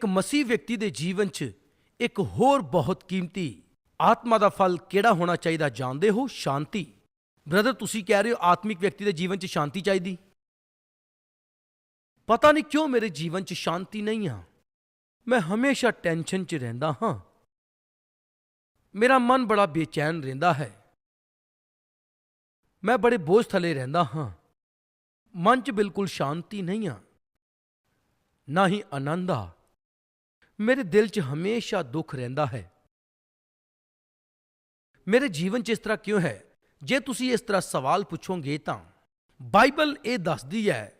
ਇੱਕ ਮਸੀਹ ਵਿਅਕਤੀ ਦੇ ਜੀਵਨ 'ਚ ਇੱਕ ਹੋਰ ਬਹੁਤ ਕੀਮਤੀ ਆਤਮਾ ਦਾ ਫਲ ਕਿਹੜਾ ਹੋਣਾ ਚਾਹੀਦਾ ਜਾਣਦੇ ਹੋ? ਸ਼ਾਂਤੀ। ਬ੍ਰਦਰ, ਤੁਸੀਂ ਕਹਿ ਰਹੇ ਹੋ ਆਤਮਿਕ ਵਿਅਕਤੀ ਦੇ ਜੀਵਨ 'ਚ ਸ਼ਾਂਤੀ ਚਾਹੀਦੀ। ਪਤਾ ਨਹੀਂ ਕਿਉਂ ਮੇਰੇ ਜੀਵਨ 'ਚ ਸ਼ਾਂਤੀ ਨਹੀਂ ਆ। ਮੈਂ ਹਮੇਸ਼ਾ ਟੈਨਸ਼ਨ 'ਚ ਰਹਿੰਦਾ ਹਾਂ। ਮੇਰਾ ਮਨ ਬੜਾ ਬੇਚੈਨ ਰਹਿੰਦਾ ਹੈ। ਮੈਂ ਬੜੇ ਬੋਝ ਥਲੇ ਰਹਿੰਦਾ ਹਾਂ। ਮਨ 'ਚ ਬਿਲਕੁਲ ਸ਼ਾਂਤੀ ਨਹੀਂ ਆ। ਨਾ ਹੀ ਆਨੰਦ ਆ। ਮੇਰੇ ਦਿਲ 'ਚ ਹਮੇਸ਼ਾ ਦੁੱਖ ਰਹਿੰਦਾ ਹੈ। ਮੇਰੇ ਜੀਵਨ 'ਚ ਇਸ ਤਰ੍ਹਾਂ ਕਿਉਂ ਹੈ? ਜੇ ਤੁਸੀਂ ਇਸ ਤਰ੍ਹਾਂ ਸਵਾਲ ਪੁੱਛੋਗੇ ਤਾਂ ਬਾਈਬਲ ਇਹ ਦੱਸਦੀ ਹੈ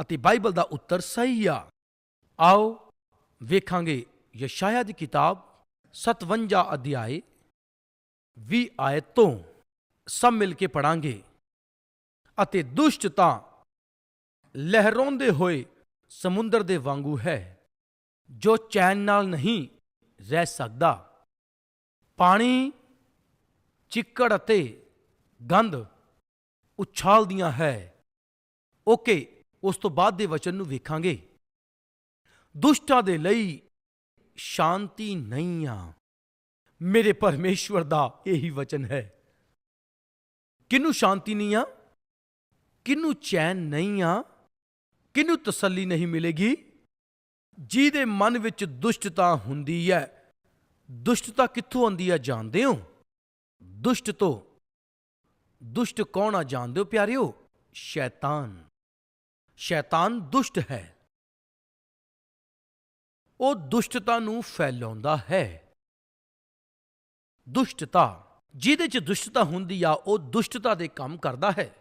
ਅਤੇ ਬਾਈਬਲ ਦਾ ਉੱਤਰ ਸਹੀ ਆ। ਆਓ ਵੇਖਾਂਗੇ ਯਸ਼ਾਇਆ ਦੀ ਕਿਤਾਬ 57 ਅਧਿਆਏ 20 ਆਇਤ ਤੋਂ ਸਭ ਮਿਲ ਕੇ ਪੜਾਂਗੇ ਅਤੇ ਦੁਸ਼ਟ ਤਾਂ ਲਹਿਰਾਉਂਦੇ ਹੋਏ ਸਮੁੰਦਰ ਦੇ ਵਾਂਗੂ ਹੈ। ਜੋ ਚੈਨ ਨਾਲ ਨਹੀਂ ਰਹਿ ਸਕਦਾ। ਪਾਣੀ, ਚਿੱਕੜ ਅਤੇ ਗੰਧ ਉਛਾਲਦੀਆਂ ਹੈ। ਓਕੇ, ਉਸ ਤੋਂ ਬਾਅਦ ਦੇ ਵਚਨ ਨੂੰ ਵੇਖਾਂਗੇ। ਦੁਸ਼ਟਾਂ ਦੇ ਲਈ ਸ਼ਾਂਤੀ ਨਹੀਂ ਆ। ਮੇਰੇ ਪਰਮੇਸ਼ਵਰ ਦਾ ਇਹੀ ਵਚਨ ਹੈ। ਕਿਨੂੰ ਸ਼ਾਂਤੀ ਨਹੀਂ ਆ? ਕਿਨੂੰ ਚੈਨ ਨਹੀਂ ਆ? ਕਿਨੂੰ ਤਸੱਲੀ ਨਹੀਂ ਮਿਲੇਗੀ? ਜਿਹਦੇ ਮਨ ਵਿੱਚ ਦੁਸ਼ਟਤਾ ਹੁੰਦੀ ਹੈ ਦੁਸ਼ਟਤਾ ਕਿੱਥੋਂ ਆਉਂਦੀ ਹੈ ਜਾਣਦੇ ਹੋ? ਦੁਸ਼ਟ ਤੋਂ। ਦੁਸ਼ਟ ਕੌਣ ਆ ਜਾਣਦੇ ਹੋ ਪਿਆਰਿਓ? ਸ਼ੈਤਾਨ। ਸ਼ੈਤਾਨ ਦੁਸ਼ਟ ਹੈ। ਉਹ ਦੁਸ਼ਟਤਾ ਨੂੰ ਫੈਲਾਉਂਦਾ ਹੈ। ਦੁਸ਼ਟਤਾ, ਜਿਹਦੇ ਚ ਦੁਸ਼ਟਤਾ ਹੁੰਦੀ ਆ, ਉਹ ਦੁਸ਼ਟਤਾ ਦੇ ਕੰਮ ਕਰਦਾ ਹੈ।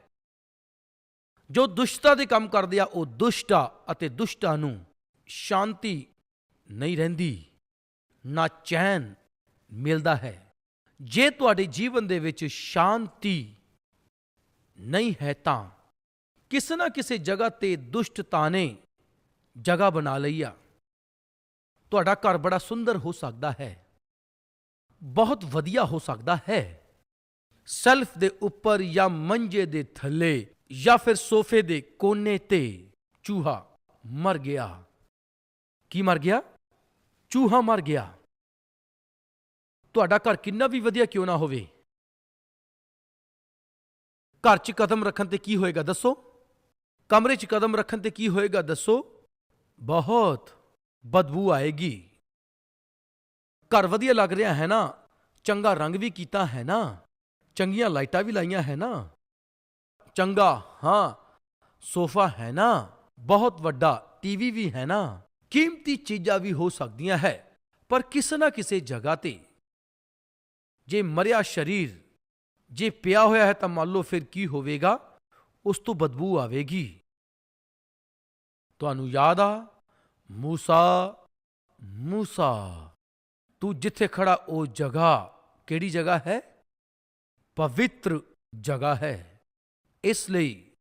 ਜੋ ਦੁਸ਼ਟਤਾ ਦੇ ਕੰਮ ਕਰਦੇ ਆ, ਉਹ ਦੁਸ਼ਟਾ ਅਤੇ ਦੁਸ਼ਟਾਂ ਨੂੰ ਸ਼ਾਂਤੀ ਨਹੀਂ ਰਹਿੰਦੀ, ਨਾ ਚੈਨ ਮਿਲਦਾ ਹੈ। ਜੇ ਤੁਹਾਡੇ ਜੀਵਨ ਦੇ ਵਿੱਚ ਸ਼ਾਂਤੀ ਨਹੀਂ ਹੈ ਤਾਂ ਕਿਸੇ ਨਾ ਕਿਸੇ ਜਗ੍ਹਾ ਤੇ ਦੁਸ਼ਟਤਾ ਨੇ ਜਗ੍ਹਾ ਬਣਾ ਲਈ ਆ। ਤੁਹਾਡਾ ਘਰ ਬੜਾ ਸੁੰਦਰ ਹੋ ਸਕਦਾ ਹੈ, ਬਹੁਤ ਵਧੀਆ ਹੋ ਸਕਦਾ ਹੈ। ਸੈਲਫ ਦੇ ਉੱਪਰ ਜਾਂ ਮੰਜੇ ਦੇ ਥੱਲੇ ਜਾਂ ਫਿਰ ਸੋਫੇ ਦੇ ਕੋਨੇ ਤੇ ਚੂਹਾ ਮਰ ਗਿਆ। ਕੀ ਮਰ ਗਿਆ? ਚੂਹਾ ਮਰ ਗਿਆ। ਤੁਹਾਡਾ ਘਰ ਕਿੰਨਾ ਵੀ ਵਧੀਆ ਕਿਉਂ ਨਾ ਹੋਵੇ। ਘਰ 'ਚ ਕਦਮ ਰੱਖਣ ਤੇ ਕੀ ਹੋਏਗਾ ਦੱਸੋ? ਕਮਰੇ 'ਚ ਕਦਮ ਰੱਖਣ ਤੇ ਕੀ ਹੋਏਗਾ ਦੱਸੋ? ਬਹੁਤ ਬਦਬੂ ਆਏਗੀ। ਘਰ ਵਧੀਆ ਲੱਗ ਰਿਹਾ ਹੈ ਨਾ? ਚੰਗਾ ਰੰਗ ਵੀ ਕੀਤਾ ਹੈ ਨਾ? ਚੰਗੀਆਂ ਲਾਈਟਾਂ ਵੀ ਲਾਈਆਂ ਹੈ ਨਾ? ਚੰਗਾ, ਹਾਂ, ਸੋਫਾ ਹੈ ਨਾ? ਬਹੁਤ ਵੱਡਾ, ਟੀਵੀ ਵੀ ਹੈ ਨਾ? ਕੀਮਤੀ ਚੀਜ਼ਾਂ ਵੀ ਹੋ ਸਕਦੀਆਂ ਹੈ, ਪਰ ਕਿਸੇ ਨਾ ਕਿਸੇ ਜਗ੍ਹਾ ਤੇ। ਜੇ ਮਰਿਆ ਸਰੀਰ, ਜੇ ਪਿਆ ਹੋਇਆ ਹੈ ਤਾਂ ਮੰਨ ਲਓ ਫਿਰ ਕੀ ਹੋਵੇਗਾ? ਉਸ ਤੋਂ ਬਦਬੂ ਆਵੇਗੀ। ਤੁਹਾਨੂੰ ਯਾਦ ਆ, ਮੂਸਾ ਮੂਸਾ, ਤੂੰ ਜਿੱਥੇ ਖੜਾ ਉਹ ਜਗ੍ਹਾ ਕਿਹੜੀ ਜਗ੍ਹਾ ਹੈ? ਪਵਿੱਤਰ ਜਗ੍ਹਾ ਹੈ। ਇਸ ਲਈ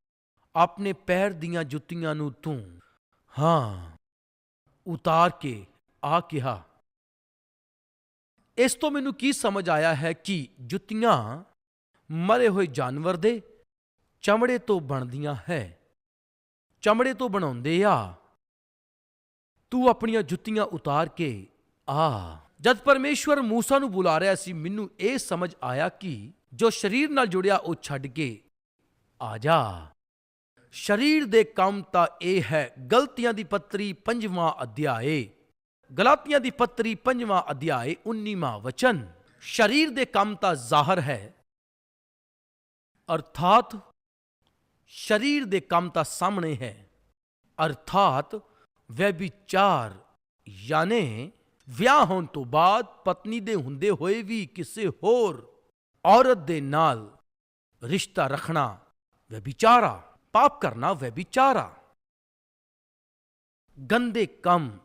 ਆਪਣੇ ਪੈਰ ਦੀਆਂ ਜੁੱਤੀਆਂ ਨੂੰ ਤੂੰ, ਹਾਂ ਉਤਾਰ ਕੇ ਆ ਕਿਹਾ, ਇਸ ਤੋਂ ਮੈਨੂੰ ਕੀ ਸਮਝ ਆਇਆ ਹੈ ਕਿ ਜੁੱਤੀਆਂ ਮਰੇ ਹੋਏ ਜਾਨਵਰ ਦੇ ਚਮੜੇ ਤੋਂ ਬਣਦੀਆਂ ਹੈ? ਚਮੜੇ ਤੋਂ ਬਣਾਉਂਦੇ ਆ। ਤੂੰ ਆਪਣੀਆਂ ਜੁੱਤੀਆਂ ਉਤਾਰ ਕੇ ਆ। ਜਦ ਪਰਮੇਸ਼ਵਰ ਮੂਸਾ ਨੂੰ ਬੁਲਾ ਰਿਹਾ ਸੀ, ਮੈਨੂੰ ਇਹ ਸਮਝ ਆਇਆ ਕਿ ਜੋ ਸਰੀਰ ਨਾਲ ਜੁੜਿਆ ਉਹ ਛੱਡ ਕੇ ਆ ਜਾ। ਸਰੀਰ ਦੇ ਕੰਮ ਤਾਂ ਇਹ ਹੈ, ਗਲਤੀਆਂ ਦੀ ਪੱਤਰੀ ਪੰਜਵਾਂ ਅਧਿਆਏ। ਗਲਾਤੀਆਂ ਦੀ ਪੱਤਰੀ ਪੰਜਵਾਂ ਅਧਿਆਏ 19ਵਾਂ ਵਚਨ। ਸਰੀਰ ਦੇ ਕੰਮ ਤਾਂ ਜ਼ਾਹਰ ਹੈ। ਅਰਥਾਤ, ਸਰੀਰ ਦੇ ਕੰਮ ਤਾਂ ਸਾਹਮਣੇ ਹੈ। ਅਰਥਾਤ ਵਿਚਾਰ ਯਾਨੀ ਵਿਆਹ ਹੋਣ ਤੋਂ ਬਾਅਦ ਪਤਨੀ ਦੇ ਹੁੰਦੇ ਹੋਏ ਵੀ ਕਿਸੇ ਹੋਰ ਔਰਤ ਦੇ ਨਾਲ ਰਿਸ਼ਤਾ ਰੱਖਣਾ ਵਿਚਾਰਾ ਪਾਪ ਕਰਨਾ ਵਿਚਾਰਾ। ਗੰਦੇ ਕੰਮ,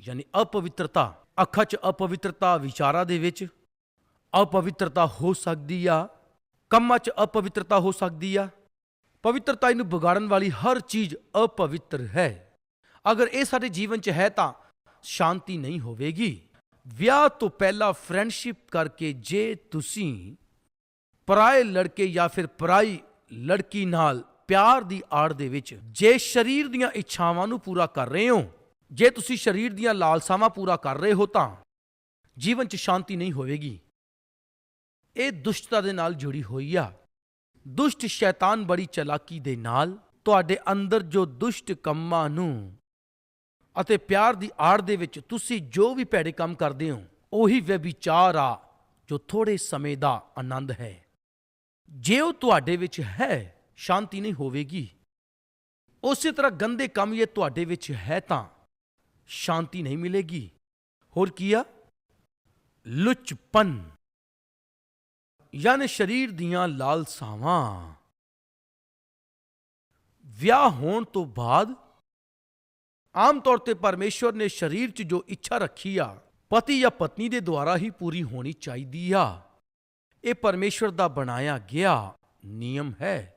ਯਾਨੀ ਅਪਵਿੱਤਰਤਾ, ਅੱਖਾਂ 'ਚ ਅਪਵਿੱਤਰਤਾ ਵਿਚਾਰਾਂ ਦੇ ਵਿੱਚ, ਅਪਵਿੱਤਰਤਾ ਹੋ ਸਕਦੀ ਆ, ਕੰਮਾਂ 'ਚ ਅਪਵਿੱਤਰਤਾ ਹੋ ਸਕਦੀ ਆ। ਪਵਿੱਤਰਤਾ ਇਹਨੂੰ ਵਿਗਾੜਨ ਵਾਲੀ ਹਰ ਚੀਜ਼ ਅਪਵਿੱਤਰ ਹੈ। ਅਗਰ ਇਹ ਸਾਡੇ ਜੀਵਨ 'ਚ ਹੈ ਤਾਂ ਸ਼ਾਂਤੀ ਨਹੀਂ ਹੋਵੇਗੀ। ਵਿਆਹ ਤੋਂ ਪਹਿਲਾਂ ਫਰੈਂਡਸ਼ਿਪ ਕਰਕੇ ਜੇ ਤੁਸੀਂ ਪਰਾਏ ਲੜਕੇ ਜਾਂ ਫਿਰ ਪਰਾਈ ਲੜਕੀ ਨਾਲ ਪਿਆਰ ਦੀ ਆੜ ਦੇ ਵਿੱਚ ਜੇ ਸਰੀਰ ਦੀਆਂ ਇੱਛਾਵਾਂ ਨੂੰ ਪੂਰਾ ਕਰ ਰਹੇ ਹੋ, ਜੇ ਤੁਸੀਂ ਸਰੀਰ ਦੀਆਂ ਲਾਲਸਾਵਾਂ ਪੂਰਾ ਕਰ ਰਹੇ ਹੋ ਤਾਂ ਜੀਵਨ 'ਚ ਸ਼ਾਂਤੀ ਨਹੀਂ ਹੋਵੇਗੀ। ਇਹ ਦੁਸ਼ਟਤਾ ਦੇ ਨਾਲ ਜੁੜੀ ਹੋਈ ਆ। ਦੁਸ਼ਟ ਸ਼ੈਤਾਨ ਬੜੀ ਚਲਾਕੀ ਦੇ ਨਾਲ ਤੁਹਾਡੇ ਅੰਦਰ ਜੋ ਦੁਸ਼ਟ ਕੰਮਾਂ ਨੂੰ ਅਤੇ ਪਿਆਰ ਦੀ ਆੜ ਦੇ ਵਿੱਚ ਤੁਸੀਂ ਜੋ ਵੀ ਭੈੜੇ ਕੰਮ ਕਰਦੇ ਹੋ, ਉਹੀ ਵਿਚਾਰ ਆ ਜੋ ਥੋੜੇ ਸਮੇਂ ਦਾ ਆਨੰਦ ਹੈ। ਜੇ ਉਹ ਤੁਹਾਡੇ ਵਿੱਚ ਹੈ ਸ਼ਾਂਤੀ ਨਹੀਂ ਹੋਵੇਗੀ। ਉਸੇ ਤਰ੍ਹਾਂ ਗੰਦੇ ਕੰਮ ਇਹ ਤੁਹਾਡੇ ਵਿੱਚ ਹੈ ਤਾਂ ਸ਼ਾਂਤੀ ਨਹੀਂ ਮਿਲੇਗੀ। ਹੋਰ ਕੀ ਆ? ਲੁਚਪਨ। ਯਾਨੀ ਸਰੀਰ ਦੀਆਂ ਲਾਲਸਾਵਾਂ। ਵਿਆਹ ਹੋਣ ਤੋਂ ਬਾਅਦ ਆਮ ਤੌਰ ਤੇ ਪਰਮੇਸ਼ਵਰ ਨੇ ਸਰੀਰ 'ਚ ਜੋ ਇੱਛਾ ਰੱਖੀ ਆ, ਪਤੀ ਜਾਂ ਪਤਨੀ ਦੇ ਦੁਆਰਾ ਹੀ ਪੂਰੀ ਹੋਣੀ ਚਾਹੀਦੀ ਆ। ਇਹ ਪਰਮੇਸ਼ਵਰ ਦਾ ਬਣਾਇਆ ਗਿਆ ਨਿਯਮ ਹੈ।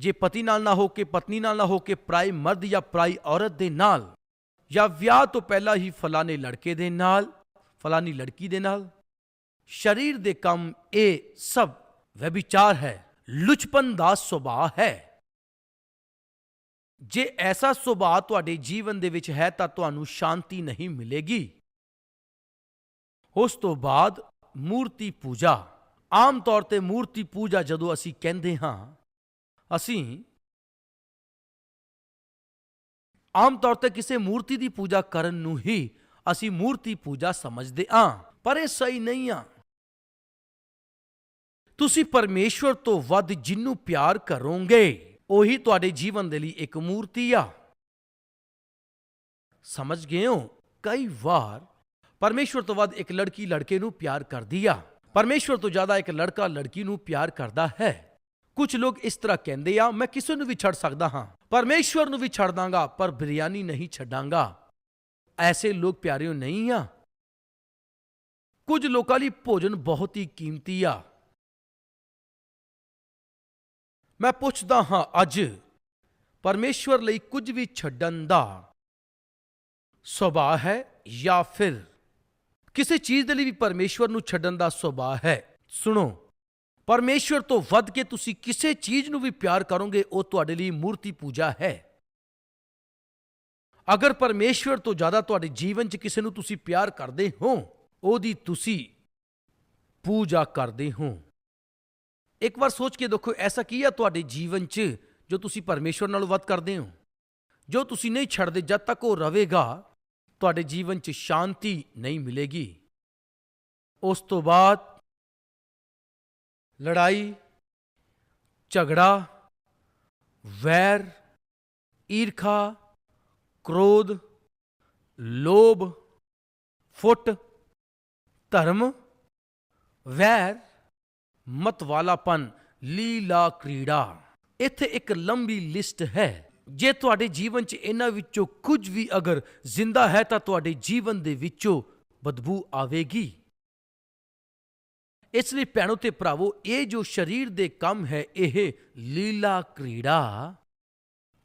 ਜੇ ਪਤੀ ਨਾਲ ਨਾ ਹੋ ਕੇ ਪਤਨੀ ਨਾਲ ਨਾ ਹੋ ਕੇ ਪ੍ਰਾਈ ਮਰਦ ਜਾਂ ਪ੍ਰਾਈ ਔਰਤ ਦੇ ਨਾਲ, ਜਾਂ ਵਿਆਹ ਤੋਂ ਪਹਿਲਾਂ ਹੀ ਫਲਾਣੇ ਲੜਕੇ ਦੇ ਨਾਲ ਫਲਾਨੀ ਲੜਕੀ ਦੇ ਨਾਲ, ਸਰੀਰ ਦੇ ਕੰਮ ਇਹ ਸਭ ਵਿਚਾਰ ਹੈ, ਲੁਚਪਨ ਦਾ ਸੁਭਾਅ ਹੈ। ਜੇ ਐਸਾ ਸੁਭਾਅ ਤੁਹਾਡੇ ਜੀਵਨ ਦੇ ਵਿੱਚ ਹੈ ਤਾਂ ਤੁਹਾਨੂੰ ਸ਼ਾਂਤੀ ਨਹੀਂ ਮਿਲੇਗੀ। ਉਸ ਤੋਂ ਬਾਅਦ ਮੂਰਤੀ ਪੂਜਾ। ਆਮ ਤੌਰ ਤੇ ਮੂਰਤੀ ਪੂਜਾ ਜਦੋਂ ਅਸੀਂ ਕਹਿੰਦੇ ਹਾਂ ਅਸੀਂ ਆਮ ਤੌਰ ਤੇ ਕਿਸੇ ਮੂਰਤੀ ਦੀ ਪੂਜਾ ਕਰਨ ਨੂੰ ਹੀ ਅਸੀਂ ਮੂਰਤੀ ਪੂਜਾ ਸਮਝਦੇ ਹਾਂ, ਪਰ ਇਹ ਸਹੀ ਨਹੀਂ ਆ। ਤੁਸੀਂ ਪਰਮੇਸ਼ਵਰ ਤੋਂ ਵੱਧ ਜਿੰਨੂੰ ਪਿਆਰ ਕਰੋਗੇ, ਉਹੀ ਤੁਹਾਡੇ ਜੀਵਨ ਦੇ ਲਈ ਇੱਕ ਮੂਰਤੀ ਆ। ਸਮਝ ਗਏ ਹੋ? ਕਈ ਵਾਰ ਪਰਮੇਸ਼ਵਰ ਤੋਂ ਵੱਧ ਇੱਕ ਲੜਕੀ ਲੜਕੇ ਨੂੰ ਪਿਆਰ ਕਰਦੀ ਆ। ਪਰਮੇਸ਼ਵਰ ਤੋਂ ਜ਼ਿਆਦਾ ਇੱਕ ਲੜਕਾ ਲੜਕੀ ਨੂੰ ਪਿਆਰ ਕਰਦਾ ਹੈ। ਕੁਝ ਲੋਕ ਇਸ ਤਰ੍ਹਾਂ ਕਹਿੰਦੇ ਆ, ਮੈਂ ਕਿਸੇ ਨੂੰ ਵੀ ਛੱਡ ਸਕਦਾ ਹਾਂ, ਪਰਮੇਸ਼ਵਰ ਨੂੰ ਵੀ ਛੱਡ ਦਾਂਗਾ, ਪਰ ਬਿਰਿਆਨੀ ਨਹੀਂ ਛੱਡਾਂਗਾ। ਐਸੇ ਲੋਕ ਪਿਆਰਿਓ ਨਹੀਂ ਆ। ਕੁਝ ਲੋਕਾਂ ਲਈ ਭੋਜਨ ਬਹੁਤ ਹੀ ਕੀਮਤੀ ਆ। ਮੈਂ ਪੁੱਛਦਾ ਹਾਂ ਅੱਜ, ਪਰਮੇਸ਼ਵਰ ਲਈ ਕੁਝ ਵੀ ਛੱਡਣ ਦਾ ਸੁਭਾਅ ਹੈ ਜਾਂ ਫਿਰ ਕਿਸੇ ਚੀਜ਼ ਦੇ ਲਈ ਵੀ ਪਰਮੇਸ਼ਵਰ ਨੂੰ ਛੱਡਣ ਦਾ ਸੁਭਾਅ ਹੈ? ਸੁਣੋ। ਪਰਮੇਸ਼ਵਰ ਤੋਂ ਵੱਧ ਕੇ ਤੁਸੀਂ ਕਿਸੇ ਚੀਜ਼ ਨੂੰ ਵੀ ਪਿਆਰ ਕਰੋਗੇ, ਉਹ ਤੁਹਾਡੇ ਲਈ ਮੂਰਤੀ ਪੂਜਾ ਹੈ। ਅਗਰ ਪਰਮੇਸ਼ਵਰ ਤੋਂ ਜ਼ਿਆਦਾ ਤੁਹਾਡੇ ਜੀਵਨ 'ਚ ਕਿਸੇ ਨੂੰ ਤੁਸੀਂ ਪਿਆਰ ਕਰਦੇ ਹੋ, ਉਹਦੀ ਤੁਸੀਂ ਪੂਜਾ ਕਰਦੇ ਹੋ। ਇੱਕ ਵਾਰ ਸੋਚ ਕੇ ਦੇਖੋ, ਐਸਾ ਕੀ ਆ ਤੁਹਾਡੇ ਜੀਵਨ 'ਚ ਜੋ ਤੁਸੀਂ ਪਰਮੇਸ਼ਵਰ ਨਾਲੋਂ ਵੱਧ ਕਰਦੇ ਹੋ? ਜੋ ਤੁਸੀਂ ਨਹੀਂ ਛੱਡਦੇ, ਜਦ ਤੱਕ ਉਹ ਰਵੇਗਾ ਤੁਹਾਡੇ ਜੀਵਨ 'ਚ ਸ਼ਾਂਤੀ ਨਹੀਂ ਮਿਲੇਗੀ। ਉਸ ਤੋਂ ਬਾਅਦ ਲੜਾਈ, ਝਗੜਾ, ਵੈਰ, ਈਰਖਾ, ਕ੍ਰੋਧ, ਲੋਭ, ਫੁੱਟ, ਧਰਮ, ਵੈਰ, ਮਤਵਾਲਾਪਨ, ਲੀਲਾ, ਕ੍ਰੀੜਾ। ਇੱਥੇ ਇੱਕ ਲੰਬੀ ਲਿਸਟ ਹੈ। ਜੇ ਤੁਹਾਡੇ ਜੀਵਨ 'ਚ ਇਹਨਾਂ ਵਿੱਚੋਂ ਕੁਝ ਵੀ ਅਗਰ ਜ਼ਿੰਦਾ ਹੈ ਤਾਂ ਤੁਹਾਡੇ ਜੀਵਨ ਦੇ ਵਿੱਚੋਂ ਬਦਬੂ ਆਵੇਗੀ। ਇਸ ਲਈ ਭੈਣੋ ਤੇ ਭਰਾਵੋ ਇਹ ਜੋ ਸਰੀਰ ਦੇ ਕੰਮ ਹੈ ਇਹ ਲੀਲਾ ਕ੍ਰੀੜਾ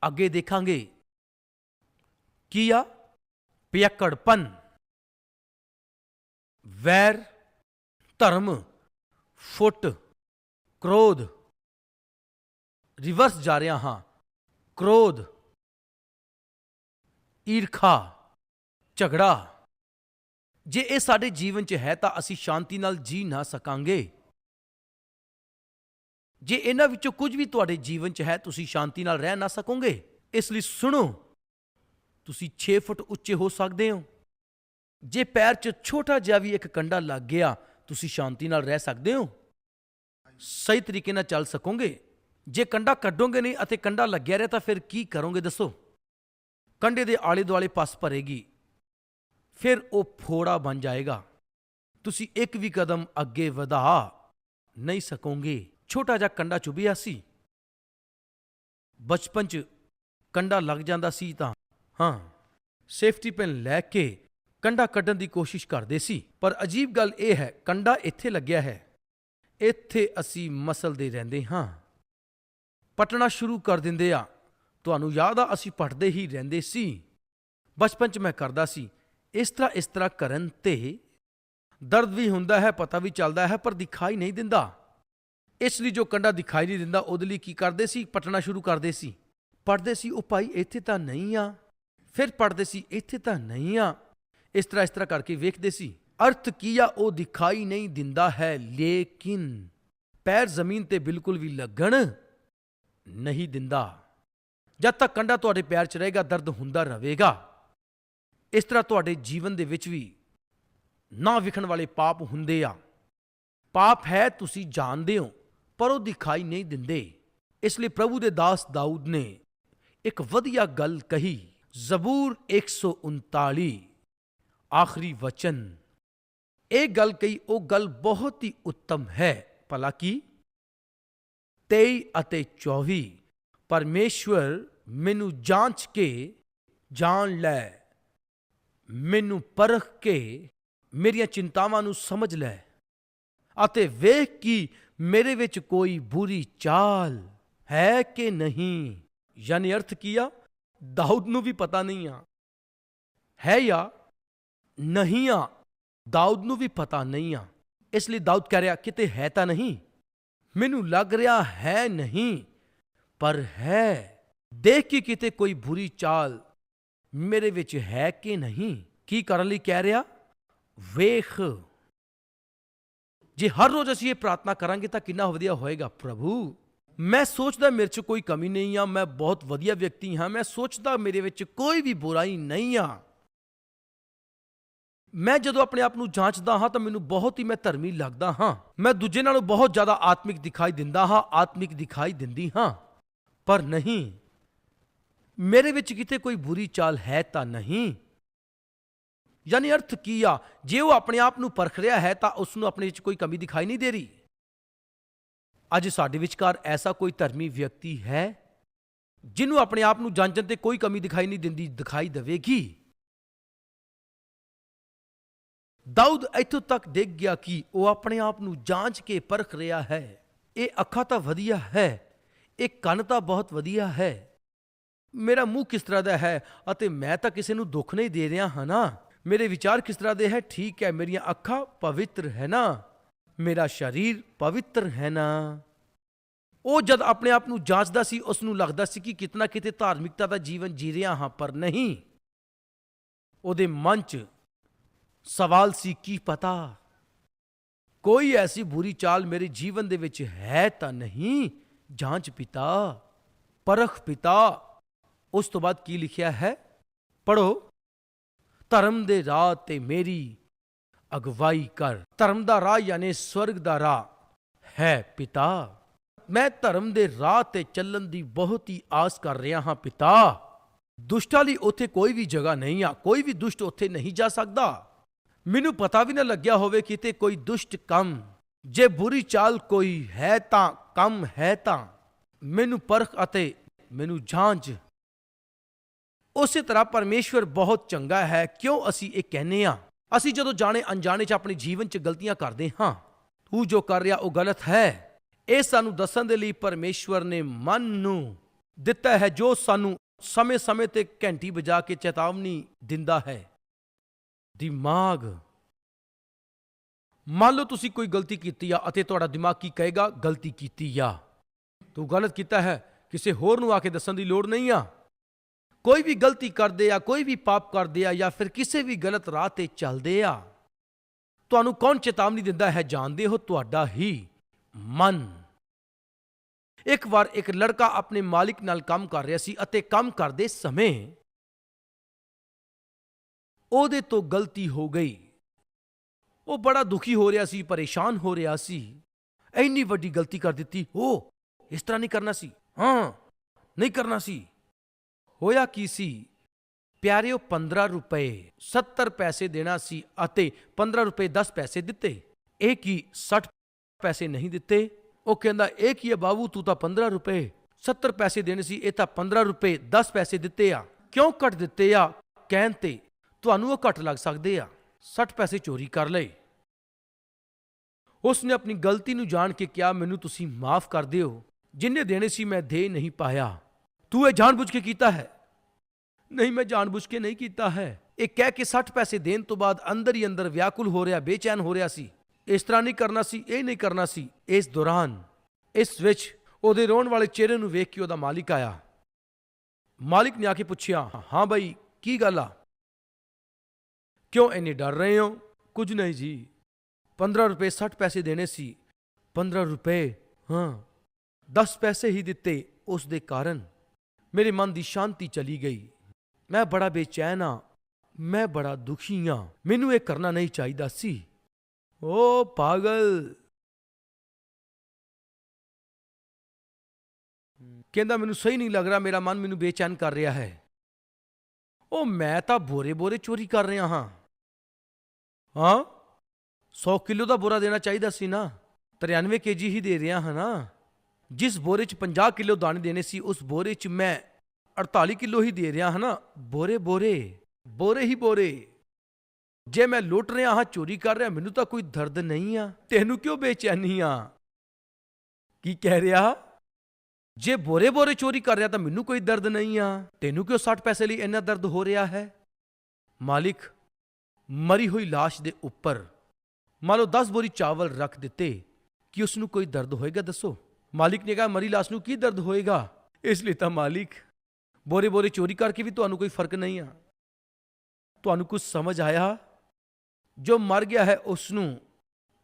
ਅੱਗੇ ਦੇਖਾਂਗੇ ਕੀ ਆ ਪਿයਕੜਪਨ ਵੈਰ ਧਰਮ ਫੁੱਟ ਕ੍ਰੋਧ ਰਿਵਰਸ ਜਾ ਰਿਹਾ ਹਾਂ ਕ੍ਰੋਧ ਈਰਖਾ ਝਗੜਾ ਜੇ ਇਹ ਸਾਡੇ ਜੀਵਨ 'ਚ ਹੈ ਤਾਂ ਅਸੀਂ ਸ਼ਾਂਤੀ ਨਾਲ ਜੀ ਨਾ ਸਕਾਂਗੇ। ਜੇ ਇਹਨਾਂ ਵਿੱਚੋਂ ਕੁਝ ਵੀ ਤੁਹਾਡੇ ਜੀਵਨ 'ਚ ਹੈ, ਤੁਸੀਂ ਸ਼ਾਂਤੀ ਨਾਲ ਰਹਿ ਨਾ ਸਕੋਗੇ। ਇਸ ਲਈ ਸੁਣੋ, ਤੁਸੀਂ 6 ਫੁੱਟ ਉੱਚੇ ਹੋ ਸਕਦੇ ਹੋ। ਜੇ ਪੈਰ 'ਚ ਛੋਟਾ ਜਿਹਾ ਵੀ ਇੱਕ ਕੰਡਾ ਲੱਗ ਗਿਆ, ਤੁਸੀਂ ਸ਼ਾਂਤੀ ਨਾਲ ਰਹਿ ਸਕਦੇ ਹੋ। ਸਹੀ ਤਰੀਕੇ ਨਾਲ ਚੱਲ ਸਕੋਗੇ। ਜੇ ਕੰਡਾ ਕੱਢੋਗੇ ਨਹੀਂ ਅਤੇ ਕੰਡਾ ਲੱਗਿਆ ਰਿਹਾ ਤਾਂ ਫਿਰ ਕੀ ਕਰੋਗੇ ਦੱਸੋ? ਕੰਡੇ ਦੇ ਆਲੇ ਦੁਆਲੇ ਪਸ ਭਰੇਗੀ। ਫਿਰ ਉਹ ਫੋੜਾ ਬਣ ਜਾਏਗਾ। ਤੁਸੀਂ ਇੱਕ ਵੀ ਕਦਮ ਅੱਗੇ ਵਧਾ ਨਹੀਂ ਸਕੋਗੇ। ਛੋਟਾ ਜਿਹਾ ਕੰਡਾ ਚੁਭਿਆ ਸੀ। ਬਚਪਨ 'ਚ ਕੰਡਾ ਲੱਗ ਜਾਂਦਾ ਸੀ ਤਾਂ, ਹਾਂ, ਸੇਫਟੀ ਪਿਨ ਲੈ ਕੇ ਕੰਡਾ ਕੱਢਣ ਦੀ ਕੋਸ਼ਿਸ਼ ਕਰਦੇ ਸੀ। ਪਰ ਅਜੀਬ ਗੱਲ ਇਹ ਹੈ, ਕੰਡਾ ਇੱਥੇ ਲੱਗਿਆ ਹੈ। ਇੱਥੇ ਅਸੀਂ ਮਸਲਦੇ ਰਹਿੰਦੇ ਹਾਂ। ਪਟਣਾ ਸ਼ੁਰੂ ਕਰ ਦਿੰਦੇ ਆ। ਤੁਹਾਨੂੰ ਯਾਦ ਆ, ਅਸੀਂ ਪਟਦੇ ਹੀ ਰਹਿੰਦੇ ਸੀ। ਬਚਪਨ 'ਚ ਮੈਂ ਕਰਦਾ ਸੀ। ਇਸ ਤਰ੍ਹਾਂ ਇਸ ਤਰ੍ਹਾਂ ਕਰਨ ਤੇ ਦਰਦ ਵੀ ਹੁੰਦਾ ਹੈ, ਪਤਾ ਵੀ ਚੱਲਦਾ ਹੈ, ਪਰ ਦਿਖਾਈ ਨਹੀਂ ਦਿੰਦਾ। ਇਸ ਲਈ ਜੋ ਕੰਡਾ ਦਿਖਾਈ ਨਹੀਂ ਦਿੰਦਾ, ਉਹਦੇ ਲਈ ਕੀ ਕਰਦੇ ਸੀ? ਪਟਣਾ ਸ਼ੁਰੂ ਕਰਦੇ ਸੀ। ਪੜਦੇ ਸੀ, ਉਹ ਭਾਈ ਇੱਥੇ ਤਾਂ ਨਹੀਂ ਆ। ਫਿਰ ਪੜਦੇ ਸੀ, ਇੱਥੇ ਤਾਂ ਨਹੀਂ ਆ। ਇਸ ਤਰ੍ਹਾਂ ਇਸ ਤਰ੍ਹਾਂ ਕਰਕੇ ਵੇਖਦੇ ਸੀ। ਅਰਥ ਕੀ ਆ? ਉਹ ਦਿਖਾਈ ਨਹੀਂ ਦਿੰਦਾ ਹੈ, ਲੇਕਿਨ ਪੈਰ ਜ਼ਮੀਨ ਤੇ ਬਿਲਕੁਲ ਵੀ ਲੱਗਣ ਨਹੀਂ ਦਿੰਦਾ। ਜਦ ਤੱਕ ਕੰਡਾ ਤੁਹਾਡੇ ਪੈਰ 'ਚ ਰਹੇਗਾ, ਦਰਦ ਹੁੰਦਾ ਰਹੇਗਾ। ਇਸ ਤਰ੍ਹਾਂ ਤੁਹਾਡੇ ਜੀਵਨ ਦੇ ਵਿੱਚ ਵੀ ਨਾ ਵਿਖਣ ਵਾਲੇ ਪਾਪ ਹੁੰਦੇ ਆ। ਪਾਪ ਹੈ, ਤੁਸੀਂ ਜਾਣਦੇ ਹੋ, ਪਰ ਉਹ ਦਿਖਾਈ ਨਹੀਂ ਦਿੰਦੇ। ਇਸ ਲਈ ਪ੍ਰਭੂ ਦੇ ਦਾਸ ਦਾਊਦ ਨੇ ਇੱਕ ਵਧੀਆ ਗੱਲ ਕਹੀ, ਜ਼ਬੂਰ 139 ਆਖਰੀ ਵਚਨ। ਇਹ ਗੱਲ ਕਹੀ, ਉਹ ਗੱਲ ਬਹੁਤ ਹੀ ਉੱਤਮ ਹੈ, ਭਲਾ ਕੀ? 23 ਅਤੇ 24 ਪਰਮੇਸ਼ਵਰ ਮੈਨੂੰ ਜਾਂਚ ਕੇ ਜਾਣ ਲੈ। ਮੈਨੂੰ ਪਰਖ ਕੇ ਮੇਰੀਆਂ ਚਿੰਤਾਵਾਂ ਨੂੰ ਸਮਝ ਲੈ ਅਤੇ ਵੇਖ ਕਿ ਮੇਰੇ ਵਿੱਚ ਕੋਈ ਬੁਰੀ ਚਾਲ ਹੈ ਕਿ ਨਹੀਂ। ਯਾਨੀ ਅਰਥ ਕੀ ਆ? ਦਾਊਦ ਨੂੰ ਵੀ ਪਤਾ ਨਹੀਂ ਆ। ਹੈ ਜਾਂ ਨਹੀਂ ਆ? ਦਾਊਦ ਨੂੰ ਵੀ ਪਤਾ ਨਹੀਂ ਆ। ਇਸ ਲਈ ਦਾਊਦ ਕਹਿ ਰਿਹਾ, ਕਿਤੇ ਹੈ ਤਾਂ ਨਹੀਂ? ਮੈਨੂੰ ਲੱਗ ਰਿਹਾ ਹੈ ਨਹੀਂ, ਪਰ ਹੈ। ਦੇਖ ਕੇ ਕਿਤੇ ਕੋਈ ਬੁਰੀ ਚਾਲ ਮੇਰੇ ਵਿੱਚ ਹੈ ਕਿ ਨਹੀਂ? ਕੀ ਕਰਨ ਲਈ ਕਹਿ ਰਿਹਾ? ਵੇਖ। ਜੇ ਹਰ ਰੋਜ਼ ਅਸੀਂ ਇਹ ਪ੍ਰਾਰਥਨਾ ਕਰਾਂਗੇ ਤਾਂ ਕਿੰਨਾ ਵਧੀਆ ਹੋਏਗਾ ਪ੍ਰਭੂ। ਮੈਂ ਸੋਚਦਾ ਮੇਰੇ 'ਚ ਕੋਈ ਕਮੀ ਨਹੀਂ ਆ, ਮੈਂ ਬਹੁਤ ਵਧੀਆ ਵਿਅਕਤੀ ਹਾਂ, ਮੈਂ ਸੋਚਦਾ ਮੇਰੇ ਵਿੱਚ ਕੋਈ ਵੀ ਬੁਰਾਈ ਨਹੀਂ ਆ। ਮੈਂ ਜਦੋਂ ਆਪਣੇ ਆਪ ਨੂੰ ਜਾਂਚਦਾ ਹਾਂ ਤਾਂ ਮੈਨੂੰ ਬਹੁਤ ਹੀ ਮੈਂ ਧਰਮੀ ਲੱਗਦਾ ਹਾਂ। ਮੈਂ ਦੂਜੇ ਨਾਲੋਂ ਬਹੁਤ ਜ਼ਿਆਦਾ ਆਤਮਿਕ ਦਿਖਾਈ ਦਿੰਦਾ ਹਾਂ, ਆਤਮਿਕ ਦਿਖਾਈ ਦਿੰਦੀ ਹਾਂ। ਪਰ ਨਹੀਂ ਮੇਰੇ ਵਿੱਚ ਕਿਤੇ ਕੋਈ ਬੁਰੀ ਚਾਲ ਹੈ ਤਾਂ ਨਹੀਂ ਯਾਨੀ ਅਰਥ ਕੀ ਆ ਜੇ ਉਹ ਆਪਣੇ ਆਪ ਨੂੰ ਪਰਖ ਰਿਹਾ ਹੈ ਤਾਂ ਉਸ ਨੂੰ ਆਪਣੇ ਵਿੱਚ ਕੋਈ ਕਮੀ ਦਿਖਾਈ ਨਹੀਂ ਦੇ ਰਹੀ ਅੱਜ ਸਾਡੇ ਵਿਚਕਾਰ ਐਸਾ ਕੋਈ ਧਰਮੀ ਵਿਅਕਤੀ ਹੈ ਜਿਹਨੂੰ ਆਪਣੇ ਆਪ ਨੂੰ ਜਾਂਚਣ ਤੇ ਕੋਈ ਕਮੀ ਦਿਖਾਈ ਨਹੀਂ ਦਿੰਦੀ ਦਿਖਾਈ ਦੇਵੇਗੀ ਦਾਊਦ ਇੱਥੋਂ ਤੱਕ ਦੇਖ ਗਿਆ ਕਿ ਉਹ ਆਪਣੇ ਆਪ ਨੂੰ ਜਾਂਚ ਕੇ ਪਰਖ ਰਿਹਾ ਹੈ ਇਹ ਅੱਖਾਂ ਤਾਂ ਵਧੀਆ ਹੈ ਇਹ ਕੰਨ ਤਾਂ ਬਹੁਤ ਵਧੀਆ ਹੈ ਮੇਰਾ ਮੂੰਹ ਕਿਸ ਤਰ੍ਹਾਂ ਦਾ ਹੈ ਅਤੇ ਮੈਂ ਤਾਂ ਕਿਸੇ ਨੂੰ ਦੁੱਖ ਨਹੀਂ ਦੇ ਰਿਹਾ ਹਾਂ ਨਾ? ਮੇਰੇ ਵਿਚਾਰ ਕਿਸ ਤਰ੍ਹਾਂ ਦੇ ਹੈ? ਠੀਕ ਹੈ, ਮੇਰੀਆਂ ਅੱਖਾਂ ਪਵਿੱਤਰ ਹੈ ਨਾ? ਮੇਰਾ ਸਰੀਰ ਪਵਿੱਤਰ ਹੈ ਨਾ? ਉਹ ਜਦ ਆਪਣੇ ਆਪ ਨੂੰ ਜਾਂਚਦਾ ਸੀ ਉਸ ਨੂੰ ਲੱਗਦਾ ਸੀ ਕਿ ਕਿਤਨਾ ਕਿਤੇ ਧਾਰਮਿਕਤਾ ਦਾ ਜੀਵਨ ਜੀ ਰਿਹਾ ਹਾਂ, ਪਰ ਨਹੀਂ। ਉਹਦੇ ਮਨ 'ਚ ਸਵਾਲ ਸੀ, ਕੀ ਪਤਾ? ਕੋਈ ਐਸੀ ਬੁਰੀ ਚਾਲ ਮੇਰੇ ਜੀਵਨ ਦੇ ਵਿੱਚ ਹੈ ਤਾਂ ਨਹੀਂ? ਜਾਂਚ ਪਿਤਾ, ਪਰਖ ਪਿਤਾ ਉਸ ਤੋਂ ਬਾਅਦ ਕੀ ਲਿਖਿਆ ਹੈ? ਪੜੋ ਧਰਮ ਦੇ ਰਾਹ ਤੇ ਮੇਰੀ ਅਗਵਾਈ ਕਰ। ਧਰਮ ਦਾ ਰਾਹ ਯਾਨੀ ਸਵਰਗ ਦਾ ਰਾਹ ਹੈ ਪਿਤਾ। ਮੈਂ ਧਰਮ ਦੇ ਰਾਹ ਤੇ ਚੱਲਣ ਦੀ ਬਹੁਤ ਹੀ ਆਸ ਕਰ ਰਿਹਾ ਹਾਂ ਪਿਤਾ। ਦੁਸ਼ਟਾਂ ਲਈ ਉੱਥੇ ਕੋਈ ਵੀ ਜਗ੍ਹਾ ਨਹੀਂ ਆ। ਕੋਈ ਵੀ ਦੁਸ਼ਟ ਉੱਥੇ ਨਹੀਂ ਜਾ ਸਕਦਾ। ਮੈਨੂੰ ਪਤਾ ਵੀ ਨਾ ਲੱਗਿਆ ਹੋਵੇ ਕਿਤੇ ਕੋਈ ਦੁਸ਼ਟ ਕੰਮ। ਜੇ ਬੁਰੀ ਚਾਲ ਕੋਈ ਹੈ ਤਾਂ ਕੰਮ ਹੈ ਤਾਂ। ਮੈਨੂੰ ਪਰਖ ਅਤੇ ਮੈਨੂੰ ਜਾਂਚ ਉਸੇ ਤਰ੍ਹਾਂ ਪਰਮੇਸ਼ਵਰ ਬਹੁਤ ਚੰਗਾ ਹੈ। ਕਿਉਂ ਅਸੀਂ ਇਹ ਕਹਿੰਨੇ ਆ ਅਸੀਂ ਜਦੋਂ ਜਾਣੇ ਅਣਜਾਣੇ ਚ ਆਪਣੇ ਜੀਵਨ ਚ ਗਲਤੀਆਂ ਕਰਦੇ ਹਾਂ, ਤੂੰ ਜੋ ਕਰ ਰਿਹਾ ਉਹ ਗਲਤ ਹੈ। ਇਹ ਸਾਨੂੰ ਦੱਸਣ ਦੇ ਲਈ ਪਰਮੇਸ਼ਵਰ ਨੇ ਮਨ ਨੂੰ ਦਿੱਤਾ ਹੈ, ਜੋ ਸਾਨੂੰ ਸਮੇਂ-ਸਮੇਂ ਤੇ ਘੰਟੀ ਵਜਾ ਕੇ ਚੇਤਾਵਨੀ ਦਿੰਦਾ ਹੈ। ਦਿਮਾਗ। ਮੰਨ ਲਓ ਤੁਸੀਂ ਕੋਈ ਗਲਤੀ ਕੀਤੀ ਆ ਅਤੇ ਤੁਹਾਡਾ ਦਿਮਾਗ ਕੀ ਕਹੇਗਾ? ਗਲਤੀ ਕੀਤੀ ਆ। ਤੂੰ ਗਲਤ ਕੀਤਾ ਹੈ, ਕਿਸੇ ਹੋਰ ਨੂੰ ਆ ਕੇ ਦੱਸਣ ਦੀ ਲੋੜ ਨਹੀਂ ਆ। ਕੋਈ ਵੀ ਗਲਤੀ ਕਰਦੇ ਆ, ਕੋਈ ਵੀ ਪਾਪ ਕਰਦੇ ਆ ਜਾਂ ਫਿਰ ਕਿਸੇ ਵੀ ਗਲਤ ਰਾਹ ਤੇ ਚੱਲਦੇ ਆ, ਤੁਹਾਨੂੰ ਕੌਣ ਚੇਤਾਵਨੀ ਦਿੰਦਾ ਹੈ? ਜਾਣਦੇ ਹੋ, ਤੁਹਾਡਾ ਹੀ ਮਨ। ਇੱਕ ਵਾਰ ਇੱਕ ਲੜਕਾ ਆਪਣੇ ਮਾਲਿਕ ਨਾਲ ਕੰਮ ਕਰ ਰਿਹਾ ਸੀ ਅਤੇ ਕੰਮ ਕਰਦੇ ਸਮੇਂ ਉਹਦੇ ਤੋਂ ਗਲਤੀ ਹੋ ਗਈ। ਉਹ ਬੜਾ ਦੁਖੀ ਹੋ ਰਿਹਾ ਸੀ, ਪਰੇਸ਼ਾਨ ਹੋ ਰਿਹਾ ਸੀ। ਇੰਨੀ ਵੱਡੀ ਗਲਤੀ ਕਰ ਦਿੱਤੀ। ਉਹ ਇਸ ਤਰ੍ਹਾਂ ਨਹੀਂ ਕਰਨਾ ਸੀ। ਹਾਂ, ਨਹੀਂ ਕਰਨਾ ਸੀ। ਹੋਇਆ ਕੀ ਸੀ? ਪਿਆਰਿਓ 15 ਰੁਪਏ 70 ਪੈਸੇ ਦੇਣਾ ਸੀ ਅਤੇ 15 ਰੁਪਏ 10 ਪੈਸੇ ਦਿੱਤੇ। ਇਹ ਕੀ 60 ਪੈਸੇ ਨਹੀਂ ਦਿੱਤੇ? ਉਹ ਕਹਿੰਦਾ, ਇਹ ਕੀ ਹੈ ਬਾਬੂ, ਤੂੰ ਤਾਂ 15 ਰੁਪਏ 70 ਪੈਸੇ ਦੇਣੇ ਸੀ, ਇਹ ਤਾਂ 15 ਰੁਪਏ 10 ਪੈਸੇ ਦਿੱਤੇ ਆ। ਕਿਉਂ ਘੱਟ ਦਿੱਤੇ ਆ? ਕਹਿਣ ਤੇ ਤੁਹਾਨੂੰ ਉਹ ਘੱਟ ਲੱਗ ਸਕਦੇ ਆ। 60 ਪੈਸੇ ਚੋਰੀ ਕਰ ਲਏ। ਉਸ ਨੇ ਆਪਣੀ ਗਲਤੀ ਨੂੰ ਜਾਣ ਕੇ ਕਿਹਾ, ਮੈਨੂੰ ਤੁਸੀਂ ਮਾਫ ਕਰ ਦਿਓ। ਜਿੰਨੇ ਦੇਣੇ ਸੀ ਮੈਂ ਦੇ ਨਹੀਂ ਪਾਇਆ। ਤੂੰ ਇਹ ਜਾਣਬੁੱਝ ਕੇ ਕੀਤਾ ਹੈ। ਨਹੀਂ, ਮੈਂ ਜਾਣਬੁੱਝ ਕੇ ਨਹੀਂ ਕੀਤਾ ਹੈ। ਇਹ ਕਹਿ ਕੇ 60 ਪੈਸੇ ਦੇਣ ਤੋਂ ਬਾਅਦ ਅੰਦਰ ਹੀ ਅੰਦਰ ਵਿਆਕੁਲ ਹੋ ਰਿਹਾ, ਬੇਚੈਨ ਹੋ ਰਿਹਾ ਸੀ। ਇਸ ਤਰ੍ਹਾਂ ਨਹੀਂ ਕਰਨਾ ਸੀ, ਇਹ ਨਹੀਂ ਕਰਨਾ ਸੀ। ਇਸ ਦੌਰਾਨ ਇਸ ਵਿੱਚ ਉਹਦੇ ਰੋਣ ਵਾਲੇ ਚਿਹਰੇ ਨੂੰ ਵੇਖ ਕੇ ਉਹਦਾ ਮਾਲਿਕ ਆਇਆ। ਮਾਲਿਕ ਨੇ ਆ ਕੇ ਪੁੱਛਿਆ, ਹਾਂ ਬਈ, ਕੀ ਗੱਲ ਆ? ਕਿਉਂ ਇੰਨੇ ਡਰ ਰਹੇ ਹੋ? ਕੁਝ ਨਹੀਂ ਜੀ। 15 ਰੁਪਏ 60 ਪੈਸੇ ਦੇਣੇ ਸੀ। 15 ਰੁਪਏ? ਹਾਂ। 10 ਪੈਸੇ ਹੀ ਦਿੱਤੇ ਉਸ ਦੇ ਕਾਰਨ। ਮੇਰੇ ਮਨ ਦੀ ਸ਼ਾਂਤੀ ਚਲੀ ਗਈ। ਮੈਂ ਬੜਾ ਬੇਚੈਨ ਹਾਂ ਮੈਂ ਬੜਾ ਦੁਖੀ ਹਾਂ ਮੈਨੂੰ ਇਹ ਕਰਨਾ ਨਹੀਂ ਚਾਹੀਦਾ ਸੀ। ਓ ਪਾਗਲ। ਕਹਿੰਦਾ, ਮੈਨੂੰ ਸਹੀ ਨਹੀਂ ਲੱਗ ਰਿਹਾ। ਮੇਰਾ ਮਨ ਮੈਨੂੰ ਬੇਚੈਨ ਕਰ ਰਿਹਾ ਹੈ। ਉਹ ਮੈਂ ਤਾਂ ਬੋਰੇ ਬੋਰੇ ਚੋਰੀ ਕਰ ਰਿਹਾ ਹਾਂ। ਹਾਂ? 100 ਕਿਲੋ ਦਾ ਬੋਰਾ ਦੇਣਾ ਚਾਹੀਦਾ ਸੀ ਨਾ। 93 ਕੇਜੀ ਹੀ ਦੇ ਰਿਹਾ ਹਾਂ ਨਾ। ਜਿਸ ਬੋਰੇ 'ਚ 50 ਕਿਲੋ ਦਾਣੇ ਦੇਣੇ ਸੀ, ਉਸ ਬੋਰੇ 'ਚ ਮੈਂ 48 ਕਿਲੋ ਹੀ ਦੇ ਰਿਹਾ ਹਾਂ ਨਾ ਬੋਰੇ ਬੋਰੇ ਬੋਰੇ ਹੀ ਬੋਰੇ ਜੇ ਮੈਂ ਲੁੱਟ ਰਿਹਾ ਹਾਂ ਚੋਰੀ ਕਰ ਰਿਹਾ ਮੈਨੂੰ ਤਾਂ ਕੋਈ ਦਰਦ ਨਹੀਂ ਆ ਤੈਨੂੰ ਕਿਉਂ ਬੇਚੈਨੀ ਆ ਕੀ ਕਹਿ ਰਿਹਾ ਜੇ ਬੋਰੇ ਬੋਰੇ ਚੋਰੀ ਕਰ ਰਿਹਾ ਤਾਂ ਮੈਨੂੰ ਕੋਈ ਦਰਦ ਨਹੀਂ ਆ ਤੈਨੂੰ ਕਿਉਂ 60 ਪੈਸੇ ਲਈ ਇੰਨਾ ਦਰਦ ਹੋ ਰਿਹਾ ਹੈ ਮਾਲਿਕ ਮਰੀ ਹੋਈ লাশ ਦੇ ਉੱਪਰ ਮੰਨ ਲਓ 10 ਬੋਰੀ ਚਾਵਲ ਰੱਖ ਦਿੱਤੇ ਕਿ ਉਸ ਨੂੰ ਕੋਈ ਦਰਦ ਹੋਏਗਾ ਦੱਸੋ ਮਾਲਿਕ ਨੇ ਕਿਹਾ ਮਰੀ লাশ ਨੂੰ ਕੀ ਦਰਦ ਹੋਏਗਾ ਇਸ ਲਈ ਤਾਂ ਮਾਲਿਕ ਬੋਰੇ ਬੋਰੇ ਚੋਰੀ ਕਰਕੇ ਵੀ ਤੁਹਾਨੂੰ ਕੋਈ ਫ਼ਰਕ ਨਹੀਂ ਆ। ਤੁਹਾਨੂੰ ਕੁਝ ਸਮਝ ਆਇਆ? ਜੋ ਮਰ ਗਿਆ ਹੈ ਉਸ ਨੂੰ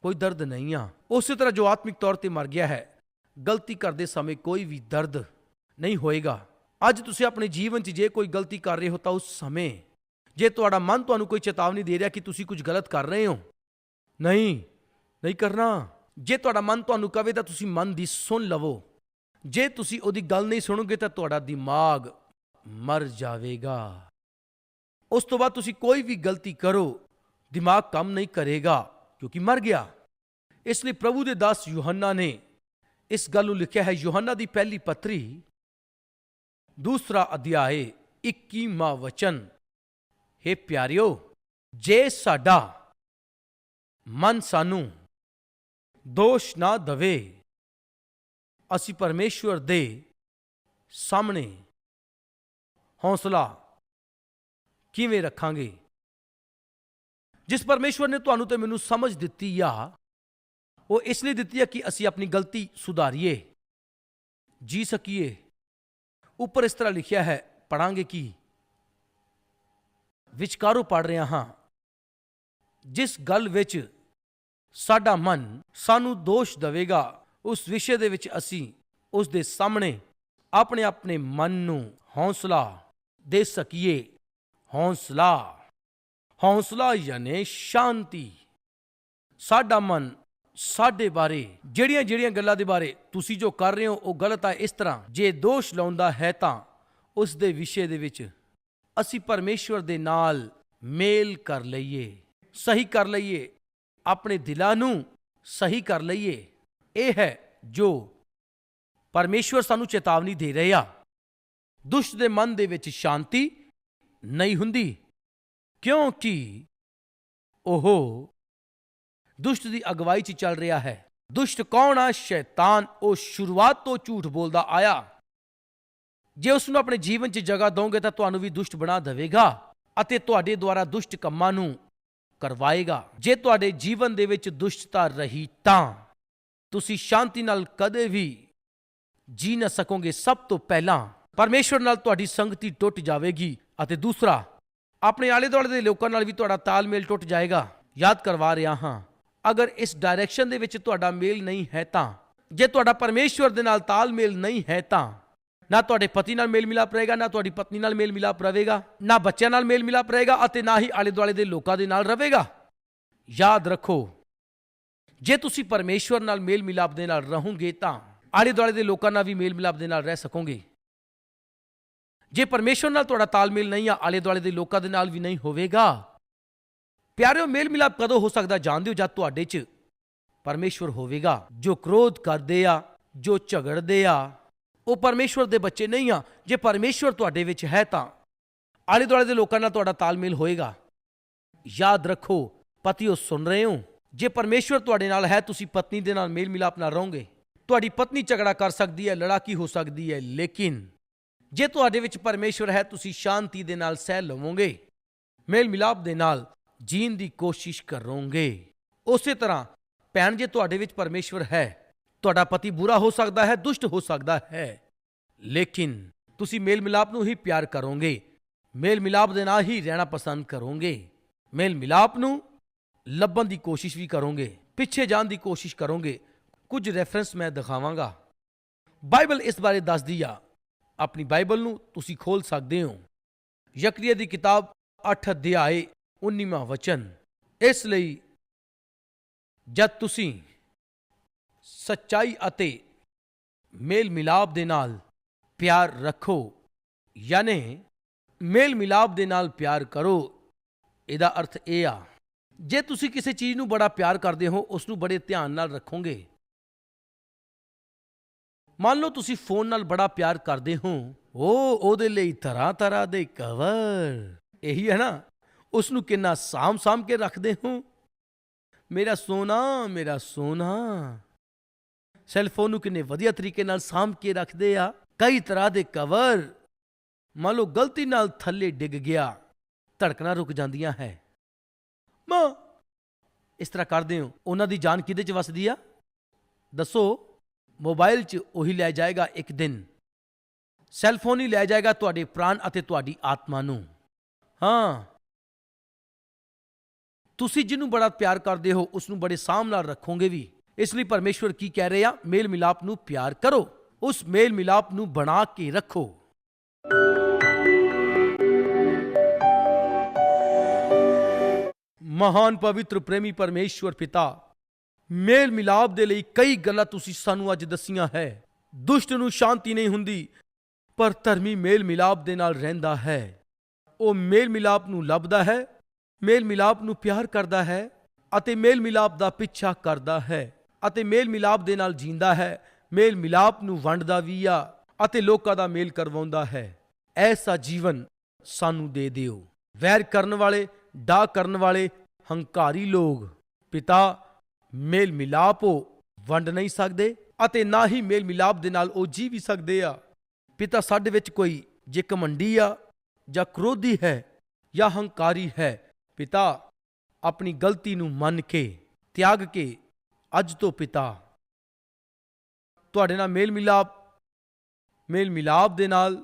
ਕੋਈ ਦਰਦ ਨਹੀਂ ਆ। ਉਸੇ ਤਰ੍ਹਾਂ ਜੋ ਆਤਮਿਕ ਤੌਰ ਤੇ ਮਰ ਗਿਆ ਹੈ, ਗਲਤੀ ਕਰਦੇ ਸਮੇਂ ਕੋਈ ਵੀ ਦਰਦ ਨਹੀਂ ਹੋਏਗਾ। ਅੱਜ ਤੁਸੀਂ ਆਪਣੇ ਜੀਵਨ 'ਚ ਜੇ ਕੋਈ ਗਲਤੀ ਕਰ ਰਹੇ ਹੋ ਤਾਂ ਉਸ ਸਮੇਂ ਜੇ ਤੁਹਾਡਾ ਮਨ ਤੁਹਾਨੂੰ ਕੋਈ ਚੇਤਾਵਨੀ ਦੇ ਰਿਹਾ ਕਿ ਤੁਸੀਂ ਕੁਝ ਗਲਤ ਕਰ ਰਹੇ ਹੋ, ਨਹੀਂ ਨਹੀਂ ਕਰਨਾ। ਜੇ ਤੁਹਾਡਾ ਮਨ ਤੁਹਾਨੂੰ ਕਵੇ ਤਾਂ ਤੁਸੀਂ ਮਨ ਦੀ ਸੁਣ ਲਵੋ। ਜੇ ਤੁਸੀਂ ਉਹਦੀ ਗੱਲ ਨਹੀਂ ਸੁਣੋਗੇ ਤਾਂ ਤੁਹਾਡਾ ਦਿਮਾਗ ਮਰ ਜਾਵੇਗਾ। ਉਸ ਤੋਂ ਬਾਅਦ ਤੁਸੀਂ ਕੋਈ ਵੀ ਗਲਤੀ ਕਰੋ, ਦਿਮਾਗ ਕੰਮ ਨਹੀਂ ਕਰੇਗਾ, ਕਿਉਂਕਿ ਮਰ ਗਿਆ। ਇਸ ਲਈ ਪ੍ਰਭੂ ਦੇ ਦਾਸ ਯੋਹੰਨਾ ਨੇ ਇਸ ਗੱਲ ਨੂੰ ਲਿਖਿਆ ਹੈ, ਯੋਹੰਨਾ ਦੀ ਪਹਿਲੀ ਪੱਤਰੀ, ਦੂਸਰਾ ਅਧਿਆਏ 21ਵਾਂ ਵਚਨ। हे ਪਿਆਰਿਓ, ਜੇ ਸਾਡਾ ਮਨ ਸਾਨੂੰ ਦੋਸ਼ ਨਾ ਦਵੇ, ਅਸੀਂ ਪਰਮੇਸ਼ਵਰ ਦੇ ਸਾਹਮਣੇ ਹੌਸਲਾ। ਕਿਵੇਂ ਰੱਖਾਂਗੇ? ਜਿਸ ਪਰਮੇਸ਼ਵਰ ਨੇ ਤੁਹਾਨੂੰ ਤੇ ਮੈਨੂੰ ਸਮਝ ਦਿੱਤੀ ਆ, ਉਹ ਇਸ ਲਈ ਦਿੱਤੀ ਆ ਕਿ ਅਸੀਂ ਆਪਣੀ ਗਲਤੀ ਸੁਧਾਰੀਏ। ਜੀ ਸਕੀਏ। ਉੱਪਰ ਇਸ ਤਰ੍ਹਾਂ ਲਿਖਿਆ ਹੈ ਪੜਾਂਗੇ ਕੀ? ਵਿਚਕਾਰੋਂ ਪੜ ਰਿਹਾ ਹਾਂ। ਜਿਸ ਗੱਲ ਵਿੱਚ ਸਾਡਾ ਮਨ ਸਾਨੂੰ ਦੋਸ਼ ਦੇਵੇਗਾ, ਉਸ ਵਿਸ਼ੇ ਦੇ ਵਿੱਚ ਅਸੀਂ ਉਸ ਦੇ ਸਾਹਮਣੇ ਆਪਣੇ ਆਪਣੇ ਮਨ ਨੂੰ ਹੌਸਲਾ ਦੇ ਸਕੀਏ। ਹੌਸਲਾ। ਹੌਸਲਾ ਯਾਨੀ ਸ਼ਾਂਤੀ। ਸਾਡਾ ਮਨ ਸਾਡੇ ਬਾਰੇ, ਜਿਹੜੀਆਂ ਜਿਹੜੀਆਂ ਗੱਲਾਂ ਦੇ ਬਾਰੇ ਤੁਸੀਂ ਜੋ ਕਰ ਰਹੇ ਹੋ, ਉਹ ਗਲਤ ਹੈ ਇਸ ਤਰ੍ਹਾਂ। ਜੇ ਦੋਸ਼ ਲਾਉਂਦਾ ਹੈ ਤਾਂ ਉਸ ਦੇ ਵਿਸ਼ੇ ਦੇ ਵਿੱਚ ਅਸੀਂ ਪਰਮੇਸ਼ਵਰ ਦੇ ਨਾਲ ਮੇਲ ਕਰ ਲਈਏ, ਸਹੀ ਕਰ ਲਈਏ, ਆਪਣੇ ਦਿਲਾਂ ਨੂੰ ਸਹੀ ਕਰ ਲਈਏ। ਇਹ ਹੈ ਜੋ ਪਰਮੇਸ਼ਵਰ ਸਾਨੂੰ ਚੇਤਾਵਨੀ ਦੇ ਰਿਹਾ ਦੁਸ਼ਟ ਦੇ ਮਨ ਦੇ ਵਿੱਚ ਸ਼ਾਂਤੀ ਨਹੀਂ ਹੁੰਦੀ। ਕਿਉਂਕਿ ਉਹ ਦੁਸ਼ਟ ਦੀ ਅਗਵਾਈ 'ਚ ਚੱਲ ਰਿਹਾ ਹੈ। ਦੁਸ਼ਟ ਕੌਣ ਆ? ਸ਼ੈਤਾਨ। ਉਹ ਸ਼ੁਰੂਆਤ ਤੋਂ ਝੂਠ ਬੋਲਦਾ ਆਇਆ। ਜੇ ਉਸ ਨੂੰ ਆਪਣੇ ਜੀਵਨ 'ਚ ਜਗ੍ਹਾ ਦੋਗੇ ਤਾਂ ਤੁਹਾਨੂੰ ਵੀ ਦੁਸ਼ਟ ਬਣਾ ਦੇਵੇਗਾ ਅਤੇ ਤੁਹਾਡੇ ਦੁਆਰਾ ਦੁਸ਼ਟ ਕੰਮਾਂ ਨੂੰ ਕਰਵਾਏਗਾ। ਜੇ ਤੁਹਾਡੇ ਜੀਵਨ ਦੇ ਵਿੱਚ ਦੁਸ਼ਟਤਾ ਰਹੀ ਤਾਂ ਤੁਸੀਂ ਸ਼ਾਂਤੀ ਨਾਲ ਕਦੇ ਵੀ ਜੀ ਨਾ ਸਕੋਗੇ। ਸਭ ਤੋਂ ਪਹਿਲਾਂ ਪਰਮੇਸ਼ਵਰ ਨਾਲ ਤੁਹਾਡੀ ਸੰਗਤੀ ਟੁੱਟ ਜਾਵੇਗੀ ਅਤੇ ਦੂਸਰਾ, ਆਪਣੇ ਆਲੇ ਦੁਆਲੇ ਦੇ ਲੋਕਾਂ ਨਾਲ ਵੀ ਤੁਹਾਡਾ ਤਾਲਮੇਲ ਟੁੱਟ ਜਾਏਗਾ। ਯਾਦ ਕਰਵਾ ਰਿਹਾ ਹਾਂ, ਅਗਰ ਇਸ ਡਾਇਰੈਕਸ਼ਨ ਦੇ ਵਿੱਚ ਤੁਹਾਡਾ ਮੇਲ ਨਹੀਂ ਹੈ ਤਾਂ, ਜੇ ਤੁਹਾਡਾ ਪਰਮੇਸ਼ਵਰ ਦੇ ਨਾਲ ਤਾਲਮੇਲ ਨਹੀਂ ਹੈ ਤਾਂ, ਨਾ ਤੁਹਾਡੇ ਪਤੀ ਨਾਲ ਮੇਲ ਮਿਲਾਪ ਰਹੇਗਾ, ਨਾ ਤੁਹਾਡੀ ਪਤਨੀ ਨਾਲ ਮੇਲ ਮਿਲਾਪ ਰਹੇਗਾ, ਨਾ ਬੱਚਿਆਂ ਨਾਲ ਮੇਲ ਮਿਲਾਪ ਰਹੇਗਾ ਅਤੇ ਨਾ ਹੀ ਆਲੇ ਦੁਆਲੇ ਦੇ ਲੋਕਾਂ ਦੇ ਨਾਲ ਰਹੇਗਾ। ਯਾਦ ਰੱਖੋ, ਜੇ ਤੁਸੀਂ ਪਰਮੇਸ਼ਵਰ ਨਾਲ ਮੇਲ ਮਿਲਾਪ ਦੇ ਨਾਲ ਰਹੋਗੇ ਤਾਂ ਆਲੇ ਦੁਆਲੇ ਦੇ ਲੋਕਾਂ ਨਾਲ ਵੀ ਮੇਲ ਮਿਲਾਪ ਦੇ ਨਾਲ ਰਹਿ ਸਕੋਗੇ। ਜੇ ਪਰਮੇਸ਼ਵਰ ਨਾਲ ਤੁਹਾਡਾ ਤਾਲਮੇਲ ਨਹੀਂ ਆ ਆਲੇ ਦੁਆਲੇ ਦੇ ਲੋਕਾਂ ਦੇ ਨਾਲ ਵੀ ਨਹੀਂ ਹੋਵੇਗਾ। ਪਿਆਰਿਓ ਮੇਲ ਮਿਲਾਪ ਕਦੋਂ ਹੋ ਸਕਦਾ ਜਾਣਦੇ ਹੋ? ਜਦ ਤੁਹਾਡੇ 'ਚ ਪਰਮੇਸ਼ਵਰ ਹੋਵੇਗਾ। ਜੋ ਕ੍ਰੋਧ ਕਰਦੇ ਆ, ਜੋ ਝਗੜਦੇ ਆ, ਉਹ ਪਰਮੇਸ਼ਵਰ ਦੇ ਬੱਚੇ ਨਹੀਂ ਆ। ਜੇ ਪਰਮੇਸ਼ਵਰ ਤੁਹਾਡੇ ਵਿੱਚ ਹੈ ਤਾਂ ਆਲੇ ਦੁਆਲੇ ਦੇ ਲੋਕਾਂ ਨਾਲ ਤੁਹਾਡਾ ਤਾਲਮੇਲ ਹੋਏਗਾ। ਯਾਦ ਰੱਖੋ, ਪਤੀਓ, ਸੁਣ ਰਹੇ ਹੋ? ਜੇ ਪਰਮੇਸ਼ਵਰ ਤੁਹਾਡੇ ਨਾਲ ਹੈ, ਤੁਸੀਂ ਪਤਨੀ ਦੇ ਨਾਲ ਮੇਲ ਮਿਲਾਪ ਨਾਲ ਰਹੋਗੇ। ਤੁਹਾਡੀ ਪਤਨੀ ਝਗੜਾ ਕਰ ਸਕਦੀ ਹੈ, ਲੜਾਕੀ ਹੋ ਸਕਦੀ ਹੈ, ਲੇਕਿਨ ਜੇ ਤੁਹਾਡੇ ਵਿੱਚ ਪਰਮੇਸ਼ਵਰ ਹੈ, ਤੁਸੀਂ ਸ਼ਾਂਤੀ ਦੇ ਨਾਲ ਸਹਿ ਲਵੋਗੇ। ਮੇਲ ਮਿਲਾਪ ਦੇ ਨਾਲ ਜੀਣ ਦੀ ਕੋਸ਼ਿਸ਼ ਕਰੋਗੇ। ਉਸੇ ਤਰ੍ਹਾਂ, ਭੈਣ, ਜੇ ਤੁਹਾਡੇ ਵਿੱਚ ਪਰਮੇਸ਼ਵਰ ਹੈ, ਤੁਹਾਡਾ ਪਤੀ ਬੁਰਾ ਹੋ ਸਕਦਾ ਹੈ, ਦੁਸ਼ਟ ਹੋ ਸਕਦਾ ਹੈ। ਲੇਕਿਨ ਤੁਸੀਂ ਮੇਲ ਮਿਲਾਪ ਨੂੰ ਹੀ ਪਿਆਰ ਕਰੋਗੇ। ਮੇਲ ਮਿਲਾਪ ਦੇ ਨਾਲ ਹੀ ਰਹਿਣਾ ਪਸੰਦ ਕਰੋਗੇ। ਮੇਲ ਮਿਲਾਪ ਨੂੰ ਲੱਭਣ ਦੀ ਕੋਸ਼ਿਸ਼ ਵੀ ਕਰੋਗੇ। ਪਿੱਛੇ ਜਾਣ ਦੀ ਕੋਸ਼ਿਸ਼ ਕਰੋਗੇ। ਕੁਝ ਰੈਫਰੈਂਸ ਮੈਂ ਦਿਖਾਵਾਂਗਾ। ਬਾਈਬਲ ਇਸ ਬਾਰੇ ਦੱਸਦੀ ਆ ਆਪਣੀ ਬਾਈਬਲ ਨੂੰ ਤੁਸੀਂ ਖੋਲ ਸਕਦੇ ਹੋ। ਯਕਰੀਆ ਦੀ ਕਿਤਾਬ 8 ਅਧਿਆਏ 19ਵਾਂ ਵਚਨ। ਇਸ ਲਈ ਜਦ ਤੁਸੀਂ ਸੱਚਾਈ ਅਤੇ ਮੇਲ ਮਿਲਾਪ ਦੇ ਨਾਲ ਪਿਆਰ ਰੱਖੋ, ਯਾਨੀ ਮੇਲ ਮਿਲਾਪ ਦੇ ਨਾਲ ਪਿਆਰ ਕਰੋ, ਇਹਦਾ ਅਰਥ ਇਹ ਆ। ਜੇ ਤੁਸੀਂ ਕਿਸੇ ਚੀਜ਼ ਨੂੰ ਬੜਾ ਪਿਆਰ ਕਰਦੇ ਹੋ ਉਸ ਨੂੰ ਬੜੇ ਧਿਆਨ ਨਾਲ ਰੱਖੋਗੇ। ਮੰਨ ਲਓ ਤੁਸੀਂ ਫੋਨ ਨਾਲ ਬੜਾ ਪਿਆਰ ਕਰਦੇ ਹੋ। ਉਹ ਉਹਦੇ ਲਈ ਤਰ੍ਹਾਂ ਤਰ੍ਹਾਂ ਦੇ ਕਵਰ। ਇਹੀ ਹੈ ਨਾ ਉਸ ਨੂੰ ਕਿੰਨਾ ਸਾਮ ਸਾਮ ਕੇ ਰੱਖਦੇ ਹੋ। ਮੇਰਾ ਸੋਨਾ ਮੇਰਾ ਸੋਨਾ। ਸੈੱਲ ਫੋਨ ਨੂੰ ਕਿੰਨੇ ਵਧੀਆ ਤਰੀਕੇ ਨਾਲ ਸਾਂਭ ਕੇ ਰੱਖਦੇ ਆ। ਕਈ ਤਰ੍ਹਾਂ ਦੇ ਕਵਰ। ਮੰਨ ਲਓ ਗਲਤੀ ਨਾਲ ਥੱਲੇ ਡਿੱਗ ਗਿਆ, ਧੜਕਣਾ ਰੁਕ ਜਾਂਦੀਆਂ ਹੈ। ਮਾਂ, ਇਸ ਤਰ੍ਹਾਂ ਕਰਦੇ ਹੋ। ਉਹਨਾਂ ਦੀ ਜਾਨ ਕਿਹਦੇ ਚ ਵਸਦੀ ਆ? ਦੱਸੋ। ਮੋਬਾਈਲ 'ਚ ਉਹੀ ਲੈ ਜਾਏਗਾ ਇੱਕ ਦਿਨ। ਸੈੱਲ ਫੋਨ ਹੀ ਲੈ ਜਾਏਗਾ ਤੁਹਾਡੇ ਪ੍ਰਾਣ ਅਤੇ ਤੁਹਾਡੀ ਆਤਮਾ ਨੂੰ। ਹਾਂ। ਤੁਸੀਂ ਜਿਹਨੂੰ ਬੜਾ ਪਿਆਰ ਕਰਦੇ ਹੋ ਉਸ ਨੂੰ ਬੜੇ ਸਾਂਭ ਨਾਲ ਰੱਖੋਗੇ ਵੀ। ਇਸ ਲਈ ਪਰਮੇਸ਼ਵਰ ਕੀ ਕਹਿ ਰਿਹਾ? ਮੇਲ ਮਿਲਾਪ ਨੂੰ ਪਿਆਰ ਕਰੋ। ਉਸ ਮੇਲ ਮਿਲਾਪ ਨੂੰ ਬਣਾ ਕੇ ਰੱਖੋ। ਮਹਾਨ ਪਵਿੱਤਰ ਪ੍ਰੇਮੀ ਪਰਮੇਸ਼ਵਰ ਪਿਤਾ ਮੇਲ ਮਿਲਾਪ ਦੇ ਲਈ ਕਈ ਗੱਲਾਂ ਤੁਸੀਂ ਸਾਨੂੰ ਅੱਜ ਦੱਸੀਆਂ ਹੈ। ਦੁਸ਼ਟ ਨੂੰ ਸ਼ਾਂਤੀ ਨਹੀਂ ਹੁੰਦੀ, ਪਰ ਧਰਮੀ ਮੇਲ ਮਿਲਾਪ ਦੇ ਨਾਲ ਰਹਿੰਦਾ ਹੈ। ਉਹ ਮੇਲ ਮਿਲਾਪ ਨੂੰ ਲੱਭਦਾ ਹੈ, ਮੇਲ ਮਿਲਾਪ ਨੂੰ ਪਿਆਰ ਕਰਦਾ ਹੈ ਅਤੇ ਮੇਲ ਮਿਲਾਪ ਦਾ ਪਿੱਛਾ ਕਰਦਾ ਹੈ ਅਤੇ ਮੇਲ ਮਿਲਾਪ ਦੇ ਨਾਲ ਜੀਂਦਾ ਹੈ, ਮੇਲ ਮਿਲਾਪ ਨੂੰ ਵੰਡਦਾ ਵੀ ਆ ਅਤੇ ਲੋਕਾਂ ਦਾ ਮੇਲ ਕਰਵਾਉਂਦਾ ਹੈ। ਐਸਾ ਜੀਵਨ ਸਾਨੂੰ ਦੇ ਦਿਓ। ਵੈਰ ਕਰਨ ਵਾਲੇ ਡਾ ਕਰਨ ਵਾਲੇ ਹੰਕਾਰੀ ਲੋਕ, ਪਿਤਾ ਮੇਲ ਮਿਲਾਪ ਉਹ ਵੰਡ ਨਹੀਂ ਸਕਦੇ ਅਤੇ ਨਾ ਹੀ ਮੇਲ ਮਿਲਾਪ ਦੇ ਨਾਲ ਉਹ ਜੀ ਵੀ ਸਕਦੇ ਆ। ਪਿਤਾ ਸਾਡੇ ਵਿੱਚ ਕੋਈ ਜੇ ਕਮੰਡੀ ਆ ਜਾਂ ਕ੍ਰੋਧੀ ਹੈ ਜਾਂ ਹੰਕਾਰੀ ਹੈ। ਪਿਤਾ, ਆਪਣੀ ਗਲਤੀ ਨੂੰ ਮੰਨ ਕੇ, ਤਿਆਗ ਕੇ ਅੱਜ ਤੋਂ ਪਿਤਾ। ਤੁਹਾਡੇ ਨਾਲ ਮੇਲ ਮਿਲਾਪ ਮੇਲ ਮਿਲਾਪ ਦੇ ਨਾਲ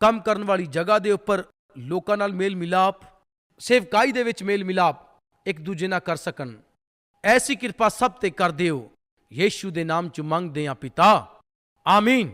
ਕੰਮ ਕਰਨ ਵਾਲੀ ਜਗ੍ਹਾ ਦੇ ਉੱਪਰ ਲੋਕਾਂ ਨਾਲ ਮੇਲ ਮਿਲਾਪ ਸੇਵਕਾਈ ਦੇ ਵਿੱਚ ਮੇਲ ਮਿਲਾਪ ਇੱਕ ਦੂਜੇ ਨਾਲ ਕਰ ਸਕਣ। ਐਸੀ ਕਿਰਪਾ ਸਭ ਤੇ ਕਰ ਦਿਓ ਯੀਸ਼ੂ ਦੇ ਨਾਮ ਚ ਮੰਗਦੇ ਆ ਪਿਤਾ ਆਮੀਨ